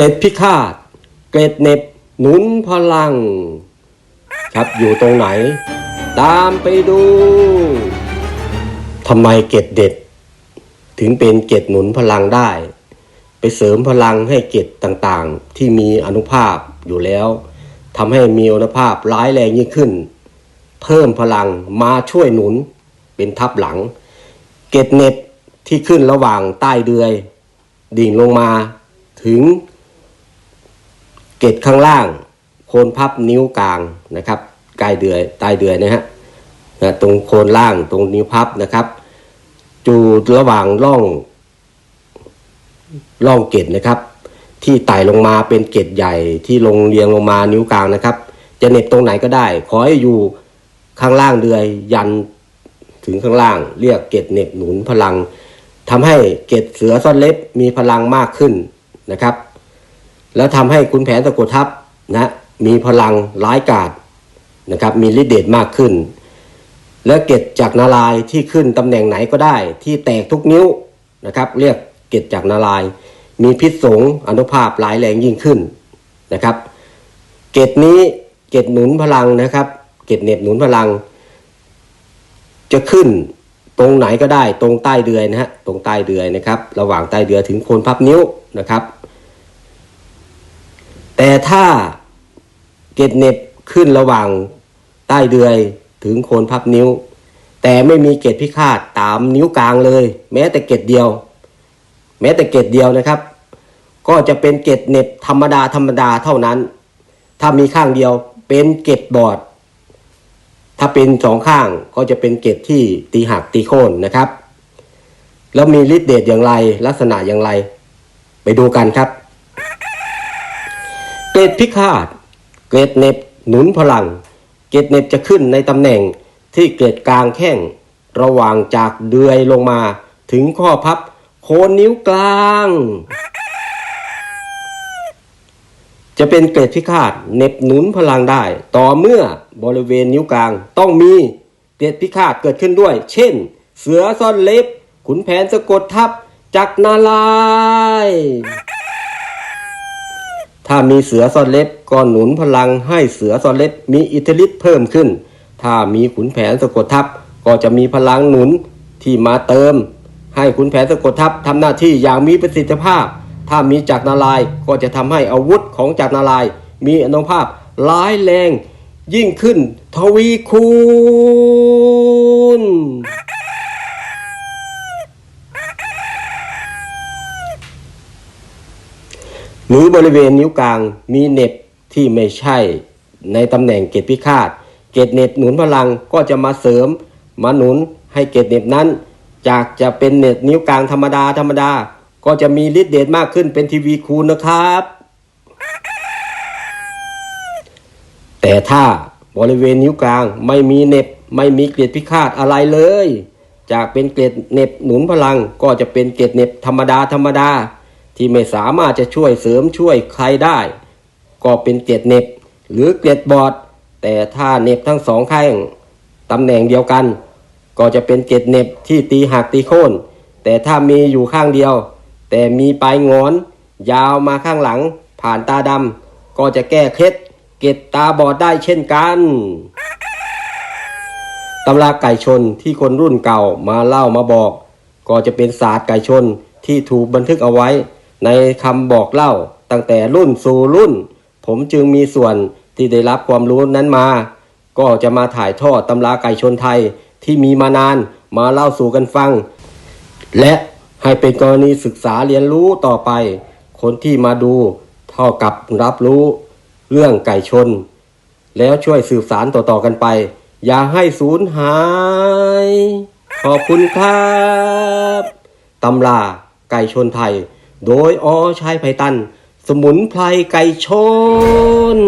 ล็ดพิฆาต เกล็ดเน็บ หนุนพลัง ครับอยู่ตรงไหน ตามไปดูทำไมเกล็ดเด็ด ถึงเป็นเกล็ดหนุนพลังได้ ไปเสริมพลังให้เกล็ดต่างๆ ที่มีอนุภาพอยู่แล้วทำให้มีอนุภาพร้ายแรงยิ่งขึ้น เพิ่มพลังมาช่วยหนุนเป็นทับหลัง เกล็ดเน็บที่ขึ้นระหว่างใต้เดือย ดิ่งลงมาถึง เกล็ดข้างล่าง โคนพับนิ้วกลางนะครับใกล้เดือยใต้เดือยนะฮะนะตรงโคนล่างตรงนิ้วพับนะครับจูระหว่างร่องร่องเกล็ดนะครับ ที่ไต่ลงมาเป็นเกล็ดใหญ่ที่ลงเรียงลงมานิ้วกลางนะครับ จะเน็บตรงไหนก็ได้ ขอให้อยู่ข้างล่างเดือยยันถึงข้างล่าง เรียกเกล็ดเน็บหนุนพลังทำให้เกล็ดเสือซ่อนเล็บมีพลังมากขึ้นนะครับ แล้วทำให้คุณแผนสะกทับนะมีพลังร้ายกาจนะครับมีฤทธิ์เดชมากขึ้น และเกล็ดจากนารายที่ขึ้นตำแหน่งไหนก็ได้ ที่แตกทุกนิ้วนะครับ เรียกเกล็ดจากนาราย มีพิษสงอนุภาพร้ายแรงยิ่งขึ้นนะครับ เกล็ดนี้เกล็ดหนุนพลังนะครับ เกล็ดเหน็บหนุนพลัง จะขึ้นตรงไหนก็ได้ตรงใต้เดือยนะฮะตรงใต้เดือยนะครับ ระหว่างใต้เดือยถึงโคนพับนิ้วนะครับ แต่ถ้าเกล็ดเน็บขึ้นระหว่างใต้เดือยถึงโคนพับนิ้ว แต่ไม่มีเกล็ดพิฆาตตามนิ้วกลางเลย แม้แต่เกล็ดเดียว แม้แต่เกล็ดเดียวนะครับ ก็จะเป็นเกล็ดเน็บธรรมดาธรรมดาเท่านั้น ถ้ามีข้างเดียวเป็นเกล็ดบอด ถ้าเป็นสองข้างก็จะเป็นเกล็ดที่ตีหักตีโค่นนะครับ แล้วมีฤทธิ์เดชอย่างไรลักษณะอย่างไร ไปดูกันครับ เกล็ดพิฆาต เกล็ดเน็บหนุนพลัง เกล็ดเน็บจะขึ้นในตำแหน่งที่เกล็ดกลางแข้งระหว่างจากเดือยลงมาถึงข้อพับโคนนิ้วกลาง จะเป็นเกล็ดพิฆาตเน็บหนุนพลังได้ ต่อเมื่อบริเวณนิ้วกลางต้องมีเกล็ดพิฆาตเกิดขึ้นด้วย เช่น เสือซ่อนเล็บ ขุนแผนสะกดทับจักรนาลาย ถ้ามีเสือซ่อนเล็บก็หนุนพลังให้เสือซ่อนเล็บมีอิทธิฤทธิ์เพิ่มขึ้น ถ้ามีขุนแผนสะกดทับก็จะมีพลังหนุนที่มาเติม ให้ขุนแผนสะกดทับทำหน้าที่อย่างมีประสิทธิภาพ ถ้ามีจักรนารายก็จะทำให้อาวุธของจักรนารายมีอนุภาพร้ายแรงยิ่งขึ้นทวีคูณ หรือบริเวณนิ้วกลางมีเน็บที่ไม่ใช่ในตำแหน่งเกตพิฆาต เกตเน็บหนุนพลังก็จะมาเสริม มาหนุนให้เกตเน็บนั้น จากจะเป็นเน็บนิ้วกลางธรรมดาธรรมดา ก็จะมีฤทธิ์เดชมากขึ้นเป็นทีวีคูณนะครับ แต่ถ้าบริเวณนิ้วกลางไม่มีเน็บไม่มีเกล็ดพิฆาตอะไรเลย จากเป็นเกล็ดเน็บหนุนพลังก็จะเป็นเกล็ดเน็บธรรมดาธรรมดา ที่ไม่สามารถจะช่วยเสริมช่วยใครได้ ก็เป็นเกล็ดเน็บ หรือเกล็ดบอด แต่ถ้าเน็บทั้งสองข้างตำแหน่งเดียวกัน ก็จะเป็นเกล็ดเน็บที่ตีหักตีโค่นแต่ถ้ามีอยู่ข้างเดียว แต่มีปลายงอน ยาวมาข้างหลัง ผ่านตาดำก็จะแก้เคล็ดเกล็ดตาบอดได้เช่นกันตำราไก่ชนที่คนรุ่นเก่ามาเล่ามาบอก ก็จะเป็นศาสตร์ไก่ชนที่ถูกบันทึกเอาไว้ ในคำบอกเล่าตั้งแต่รุ่นสู่รุ่น ผมจึงมีส่วนที่ได้รับความรู้นั้นมา ก็จะมาถ่ายทอดตำราไก่ชนไทยที่มีมานานมาเล่าสู่กันฟัง และให้เป็นกรณีศึกษาเรียนรู้ต่อไป คนที่มาดูเท่ากับรับรู้เรื่องไก่ชน แล้วช่วยสืบสารต่อๆกันไป อย่าให้สูญหาย ขอบคุณครับตำราไก่ชนไทย โดยอชัยไพตัน สมุนไพรไก่ชน